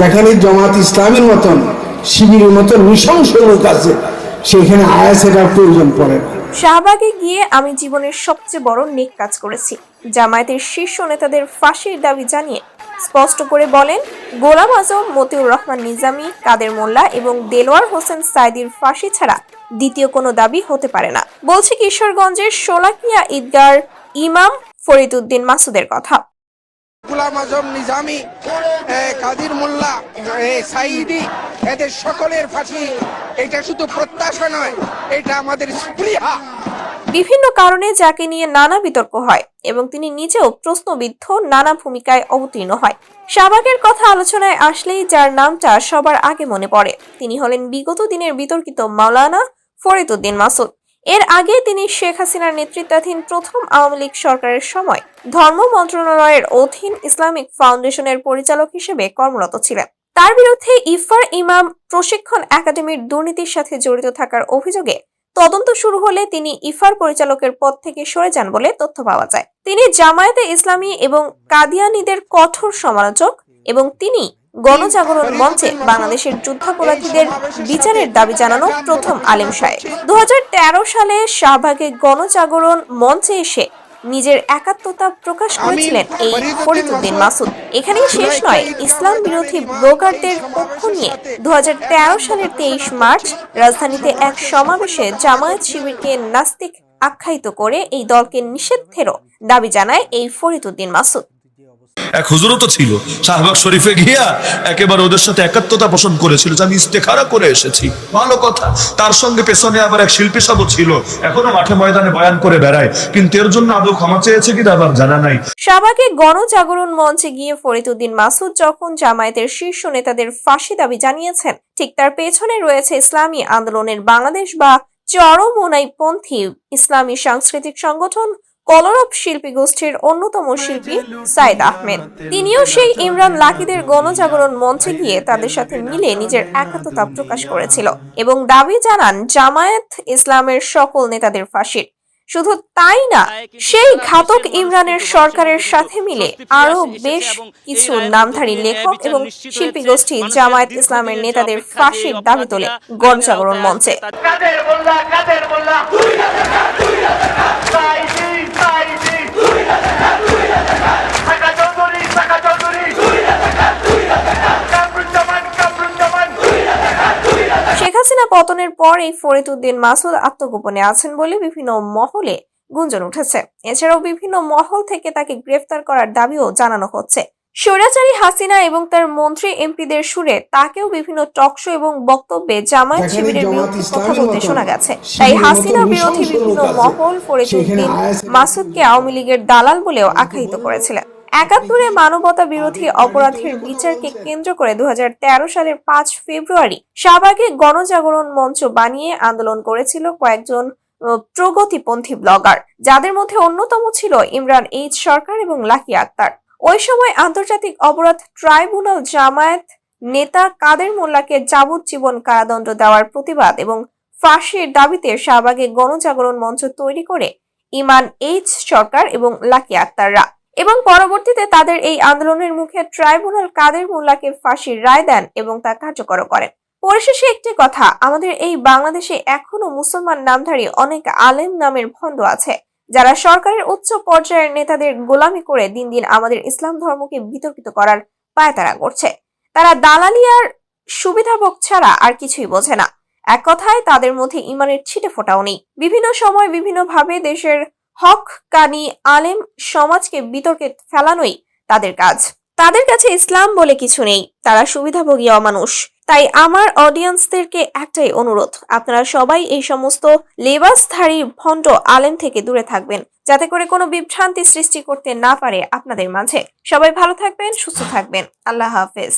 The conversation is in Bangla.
যেখানে জামাত ইসলামের মতন, শিবিরের মতন নৃশংস লোক আছে, সেখানে আয়াসের প্রয়োজন পড়ে শাহবাগে গিয়ে আমি জীবনের সবচেয়ে বড় নেক কাজ করেছি। জামায়াতের শীর্ষ নেতাদের ফাঁসির দাবি জানিয়ে স্পষ্ট করে বলেন, গোলাম আজম, মতিউর রহমান নিজামী, কাদের মোল্লা এবং দেলোয়ার হোসেন সাইদির ফাঁসি ছাড়া দ্বিতীয় কোনো দাবি হতে পারে না। বলছি কিশোরগঞ্জের শোলাকিয়া ঈদগার ইমাম ফরিদুদ্দিন মাসুদের কথা। গুলাম আজম নিজামি কাদির মোল্লা সাইদি, এদের সকলের ফাঁসি, এটা শুধু প্রত্যাশা নয়, এটা আমাদের স্পৃহা। বিভিন্ন কারণে যাকে নিয়ে নানা বিতর্ক হয় এবং তিনি নিজেও প্রশ্নবিদ্ধ নানা ভূমিকায় অবতীর্ণ হয়। শাহবাগের কথা আলোচনায় আসলেই যার নামটা সবার আগে মনে পড়ে। তিনি হলেন বিগত দিনের বিতর্কিত মাওলানা ফরিদুদ্দিন মাসুদ। এর আগে তিনি শেখ হাসিনার নেতৃত্বাধীন প্রথম আওয়ামী লীগ সরকারের সময় ধর্ম মন্ত্রণালয়ের অধীন ইসলামিক ফাউন্ডেশনের পরিচালক হিসেবে কর্মরত ছিলেন। তার বিরুদ্ধে ইফার ইমাম প্রশিক্ষণ একাডেমির দুর্নীতির সাথে জড়িত থাকার অভিযোগে তদন্ত শুরু হলে তিনি ইফার পরিচালকের পদ থেকে সরে যান বলে তথ্য পাওয়া যায়। তিনি জামায়াতে ইসলামী এবং কাদিয়ানীদের কঠোর সমালোচক এবং তিনি গণজাগরণ মঞ্চে বাংলাদেশের যুদ্ধাপরাধীদের বিচারের দাবি জানানো প্রথম আলেম সাহেব দু সালে শাহবাগে গণজাগরণ মঞ্চে এসে নিজের একাত্মতা প্রকাশ করেছিলেন এই ফরিদুদ্দিন মাসুদ। এখানেই শেষ নয় ইসলাম বিরোধী ব্লগারদের পক্ষ নিয়ে দু হাজার তেরো সালের তেইশ মার্চ রাজধানীতে এক সমাবেশে জামায়াত শিবিরকে নাস্তিক আখ্যায়িত করে এই দলকে নিষেধেরও দাবি জানায় এই ফরিদুদ্দিন মাসুদ। এক হুজুরও তো ছিল। শাহবাগ শরীফে গিয়া একেবারে ওদের সাথে একাত্মতা পোষণ করেছিল, যে আমি ইস্তেখারা করে এসেছি। ভালো কথা। তার সঙ্গে পেছনে আবার এক শিল্পী সাবও ছিল, এখনও মাঠে ময়দানে বয়ান করে বেড়ায়। কিন্তু এর জন্য আদৌ ক্ষমা চেয়েছে কি আবার জানা নাই। শাহবাগে গণজাগরণ মঞ্চে গিয়ে ফরিদুদ্দিন মাসুদ যখন জামায়াতের শীর্ষ নেতাদের ফাঁসি দাবি জানিয়েছেন, ঠিক তার পেছনে রয়েছে ইসলামী আন্দোলনের বাংলাদেশ বা চরমোনাইপন্থী ইসলামী সাংস্কৃতিক সংগঠন কলরব শিল্পী গোষ্ঠীর অন্যতম শিল্পী সাইদ আহমেদ। তিনিও সেই ইমরান লাকিদের গণজাগরণ মঞ্চে গিয়ে তাদের সাথে মিলে নিজের একাত্মতা প্রকাশ করেছিল এবং দাবি জানান, জামায়াত ইসলামের সকল নেতাদের ফাঁসির। শুধু তাই না, সেই ঘাতক ইমরানের সরকারের সাথে মিলে আরও বেশ কিছু নামধারী লেখক এবং শিল্পী গোষ্ঠী জামায়াত ইসলামের নেতাদের ফাঁসির দাবি তোলে গণজাগরণ মঞ্চে। পতনের পর এই ফরিদুদ্দিন মাসুদ আত্মগোপনে আছেন বলে বিভিন্ন মহলে গুঞ্জন উঠেছে। এছাড়াও বিভিন্ন মহল থেকে তাকে গ্রেফতার করার দাবিও জানানো হচ্ছে। স্বৈরাচারী হাসিনা এবং তার মন্ত্রী এমপিদের সুরে তাকেও বিভিন্ন টকশো এবং বক্তব্যে জামায়াত শিবিরের বিরুদ্ধে কথা বলতে শোনা গেছে। তাই হাসিনা বিরোধী বিভিন্ন মহল ফরিদুদ্দিন সেখানে আয়াস- মাসুদকে আওয়ামী লীগের দালাল বলেও আখ্যায়িত করেছিলেন। একাত্তরে মানবতা বিরোধী অপরাধের বিচারকে কেন্দ্র করে দু হাজার তেরো সালের পাঁচ ফেব্রুয়ারি শাহবাগে গণজাগরণ মঞ্চ বানিয়ে আন্দোলন করেছিল কয়েকজন প্রগতিপন্থী ব্লগার, যাদের মধ্যে অন্যতম ছিল ইমরান এইচ সরকার এবং লাকি আক্তার। ওই সময় আন্তর্জাতিক অপরাধ ট্রাইব্যুনাল জামায়াত নেতা কাদের মোল্লাকে যাবজ্জীবন কারাদণ্ড দেওয়ার প্রতিবাদ এবং ফাঁসির দাবিতে শাহবাগে গণজাগরণ মঞ্চ তৈরি করে ইমান এইচ সরকার এবং লাকি আক্তাররা। এবং পরবর্তীতে তাদের এই আন্দোলনের মুখে ট্রাইব্যুনাল কাদের মোল্লাকে ফাঁসির রায় দেন এবং তা কার্যকর করেন। পরিশেষে একটি কথা, আমাদের এই বাংলাদেশে এখনও মুসলমান নামধারী অনেক আলেম নামের ভণ্ড আছে, যারা সরকারের উচ্চ পর্যায়ের নেতাদের গোলামি করে দিন দিন আমাদের ইসলাম ধর্মকে বিতর্কিত করার পায়তারা করছে। তারা দালালিয়ার সুবিধাভোগ ছাড়া আর কিছুই বোঝে না। এক কথায়, তাদের মধ্যে ইমানের ছিটে ফোটাও নেই। বিভিন্ন সময় বিভিন্নভাবে দেশের হক, কানি, আলেম সমাজকে বিতর্কে ফেলানোই তাদের কাজ। তাদের কাছে ইসলাম বলে কিছু নেই। তারা সুবিধাভোগী অমানুষ। তাই আমার অডিয়েন্সদেরকে একটাই অনুরোধ, আপনারা সবাই এই সমস্ত লেবাসধারী ভণ্ড আলেম থেকে দূরে থাকবেন, যাতে করে কোনো বিভ্রান্তি সৃষ্টি করতে না পারে আপনাদের মাঝে। সবাই ভালো থাকবেন, সুস্থ থাকবেন। আল্লাহ হাফেজ।